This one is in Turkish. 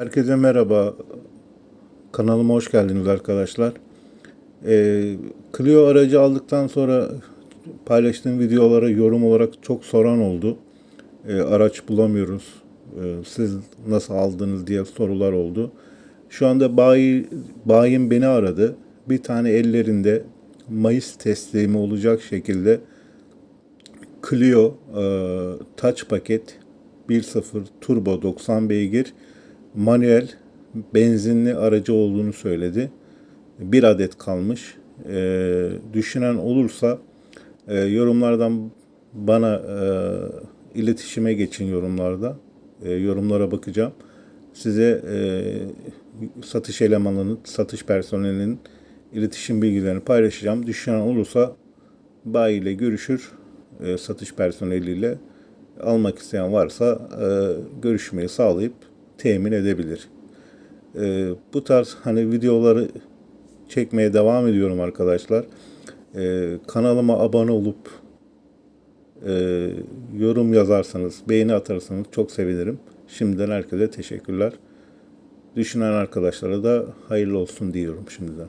Herkese merhaba. Kanalıma hoş geldiniz arkadaşlar. Ee, Clio aracı aldıktan sonra paylaştığım videolara yorum olarak çok soran oldu. Ee, araç bulamıyoruz. Ee, siz nasıl aldınız diye sorular oldu. Şu anda bayi, bayim beni aradı. Bir tane ellerinde Mayıs teslimi olacak şekilde Clio e, Touch paket 1.0 turbo 90 beygir manuel benzinli aracı olduğunu söyledi. Bir adet kalmış. E, düşünen olursa e, yorumlardan bana e, iletişime geçin yorumlarda. E, yorumlara bakacağım. Size e, satış elemanının, satış personelinin iletişim bilgilerini paylaşacağım. Düşünen olursa bayi ile görüşür, e, satış personeliyle almak isteyen varsa e, görüşmeyi sağlayıp temin edebilir. E, bu tarz hani videoları çekmeye devam ediyorum arkadaşlar. E, kanalıma abone olup e, yorum yazarsanız, beğeni atarsanız çok sevinirim. Şimdiden herkese teşekkürler. Düşünen arkadaşlara da hayırlı olsun diyorum şimdiden.